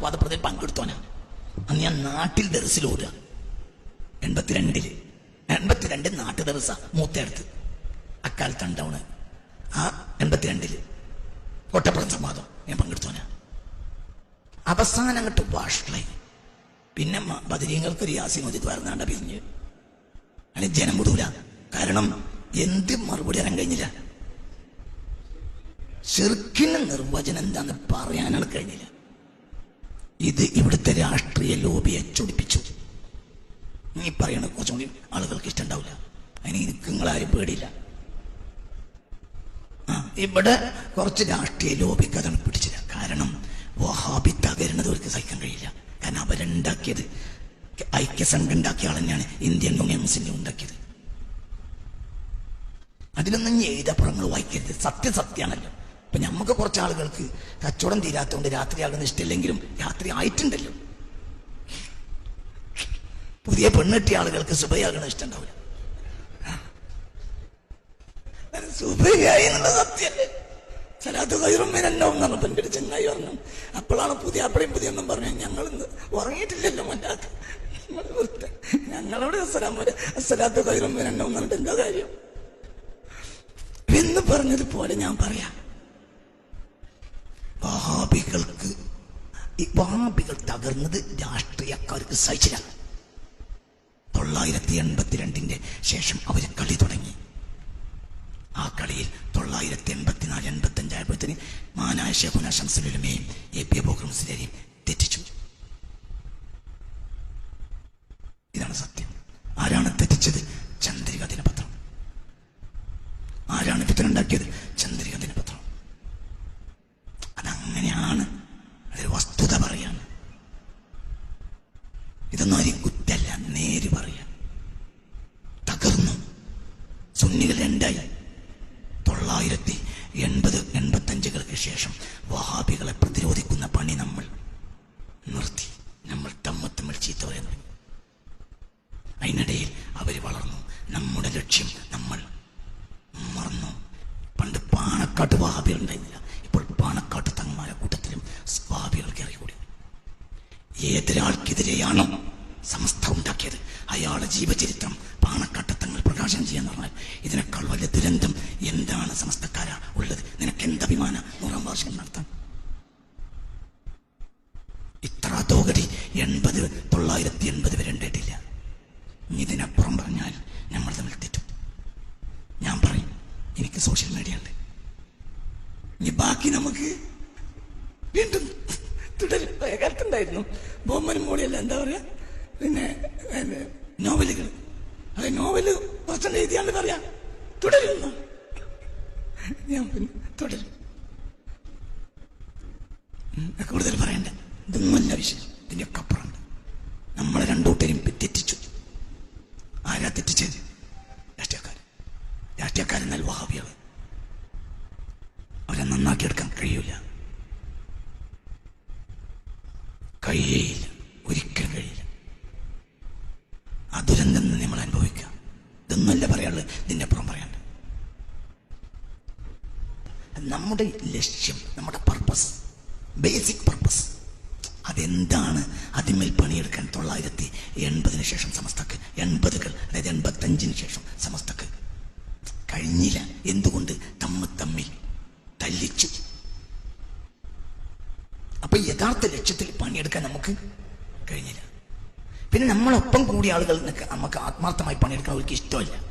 വാദപ്രതിയിൽ പങ്കെടുത്തോനാ. അന്ന് ഞാൻ നാട്ടിൽ ദർസിൽ ഓരുക എൺപത്തിരണ്ടിൽ. എൺപത്തിരണ്ട് നാട്ടു ദർസ മൂത്തടുത്ത് അക്കാലത്ത് അണ്ടൗണ്. ആ എൺപത്തിരണ്ടിൽ. ഒട്ടപ്പുറം സംവാദം ഞാൻ പങ്കെടുത്തോനാ. അവസാനം അങ്ങോട്ട് വാഷലായി പിന്നെ ബദരീങ്ങൾക്ക് ഒരു യാസി മതി വരുന്നാണ്ട പിരിഞ്ഞ്. അല്ലെ ജനം വിടൂല. കാരണം എന്ത് മറുപടി അറിയാൻ കഴിഞ്ഞില്ല. ചെറുക്കിന്റെ നിർവചനം എന്താന്ന് പറയാനാണ് കഴിഞ്ഞില്ല. ഇത് ഇവിടുത്തെ രാഷ്ട്രീയ ലോബിയെ ചൊടിപ്പിച്ചു. നീ പറയണ കുറച്ചും കൂടി ആളുകൾക്ക് ഇഷ്ടമുണ്ടാവില്ല. അതിന് എനിക്ക് നിങ്ങളാരും പേടിയില്ല. ഇവിടെ കുറച്ച് രാഷ്ട്രീയ ലോബിക്ക് അതാണ് പിടിച്ചില്ല കാരണം വഹാബി തകരുന്നത് അവർക്ക് സഹിക്കാൻ കഴിയില്ല. കാരണം അവരുണ്ടാക്കിയത് ഐക്യസംഘം ഉണ്ടാക്കിയ ആൾ തന്നെയാണ് ഇന്ത്യൻ യൂണിയൻ മുസ്ലിം ഉണ്ടാക്കിയത്. അതിലൊന്നും എഴുതപ്പുറങ്ങൾ വായിക്കരുത്. സത്യം ഇപ്പൊ നമുക്ക് കുറച്ച് ആളുകൾക്ക് കച്ചവടം തീരാത്തതുകൊണ്ട് രാത്രി ആകുന്ന ഇഷ്ടമില്ലെങ്കിലും രാത്രി ആയിട്ടുണ്ടല്ലോ. പുതിയ പെണ്ണെട്ടിയ ആളുകൾക്ക് സുബയാകണ ഇഷ്ടമുണ്ടാവില്ല സുബയായി എന്നുള്ള സത്യല്ലേ സലാത്ത് എന്റെ ഒരു ചെങ്ങായി പറഞ്ഞു. അപ്പോഴാണ് പുതിയ അപ്പഴേം പുതിയ ഒന്നും പറഞ്ഞു ഞങ്ങൾ ഉറങ്ങിയിട്ടില്ലല്ലോ മറ്റാക്ക് ഞങ്ങളവിടെ എന്നോ എന്നിട്ട് എന്താ കാര്യം? എന്ന് പറഞ്ഞതുപോലെ ഞാൻ പറയാം. വഹാബികൾ തകർന്നത് രാഷ്ട്രീയക്കാർക്ക് സഹിച്ചില്ല. തൊള്ളായിരത്തി എൺപത്തിരണ്ടിന്റെ ശേഷം അവർ കളി തുടങ്ങി. ആ കളിയിൽ തൊള്ളായിരത്തി എൺപത്തിനാല് എൺപത്തി അഞ്ചായപ്പോഴത്തേന് മാനായ ഷെഖുന ഷംസുലുമയും എ പി അബൂക്കർ മുസ്ലിരെയും തെറ്റിച്ചു. സുന്നികൾ രണ്ടായി. തൊള്ളായിരത്തി എൺപത് എൺപത്തഞ്ചുകൾക്ക് ശേഷം വഹാബികളെ പ്രതിരോധിക്കുന്ന പണി നമ്മൾ നിർത്തി. നമ്മൾ തമ്മ തമ്മിൽ ചീത്ത പറയാൻ തുടങ്ങി അതിനിടയിൽ അവർ വളർന്നു. നമ്മുടെ ലക്ഷ്യം നമ്മൾ മറന്നു. പണ്ട് പാണക്കാട്ട് വഹാബികൾ ഉണ്ടായിരുന്നില്ല. ഇപ്പോൾ പാണക്കാട്ട് തങ്ങന്മാരെ കൂട്ടത്തിലും വഹാബികൾ ഇറങ്ങിക്കൂടി കൂടി ഏതൊരാൾക്കെതിരെയാണോ സമസ്ത ഉണ്ടാക്കിയത്? അയാളുടെ ജീവചരിത്രം പാണക്കാട്ടത്തങ്ങൾ പ്രകാശനം ചെയ്യാന്ന് പറഞ്ഞാൽ ഇതിനേക്കാൾ വലിയ ദുരന്തം എന്താണ് സമസ്തക്കാര ഉള്ളത്? നിനക്ക് എന്ത് അഭിമാന നൂറാം വാർഷികം നടത്താം ഇത്ര തോകടി എൺപത് തൊള്ളായിരത്തി എൺപത് വരെ ഉണ്ടായിട്ടില്ല ഇതിനപ്പുറം പറഞ്ഞാൽ നമ്മൾ തമ്മിൽ തെറ്റും. ഞാൻ പറയും എനിക്ക് സോഷ്യൽ മീഡിയ ഉണ്ട്. ഇനി ബാക്കി നമുക്ക് വീണ്ടും തുടരും. കാലത്തുണ്ടായിരുന്നു ബോമ്മനും മോളിയല്ല എന്താ പറയാ? പിന്നെ പിന്നെ നോവലുകൾ. അത് നോവൽ പ്രശ്നം എഴുതിയാണ്ട് പറയാ. തുടരുന്നു. ഞാൻ പിന്നെ തുടരും. കൂടുതൽ പറയണ്ട. ഇതൊന്നുമല്ല വിഷയം. ഇതിന്റെയൊക്കെ അപ്പുറം നമ്മളെ രണ്ടൂട്ടരും തെറ്റിച്ചു. ആരാ തെറ്റിച്ചത്? രാഷ്ട്രീയക്കാർ നല്ല വഹാബികൾ അവരെ നന്നാക്കിയെടുക്കാൻ കഴിയൂല. കഴിയയില്ല. ഒരിക്കലും കഴിയില്ല ആ ദുരന്തം നമ്മൾ അനുഭവിക്കാം. ഇതൊന്നുമല്ല പറയാനുള്ളത്. നിന്നെ അപ്പുറം പറയാണ്ട് നമ്മുടെ ലക്ഷ്യം നമ്മുടെ പർപ്പസ് ബേസിക് പർപ്പസ് അതെന്താണ്? അതിന്മേൽ പണിയെടുക്കാൻ തൊള്ളായിരത്തി എൺപതിന് ശേഷം സമസ്തക്ക് എൺപതുകൾ അതായത് എൺപത്തഞ്ചിന് ശേഷം സമസ്തക്ക്. കഴിഞ്ഞില്ല. എന്തുകൊണ്ട്? തമ്മ തമ്മിൽ തല്ലിച്ചു. അപ്പൊ യഥാർത്ഥ ലക്ഷ്യത്തിൽ പണിയെടുക്കാൻ നമുക്ക് കഴിഞ്ഞില്ല. പിന്നെ നമ്മളൊപ്പം കൂടിയ ആളുകൾ നമുക്ക് ആത്മാർത്ഥമായി പണിയെടുക്കാൻ അവർക്ക് ഇഷ്ടമല്ല.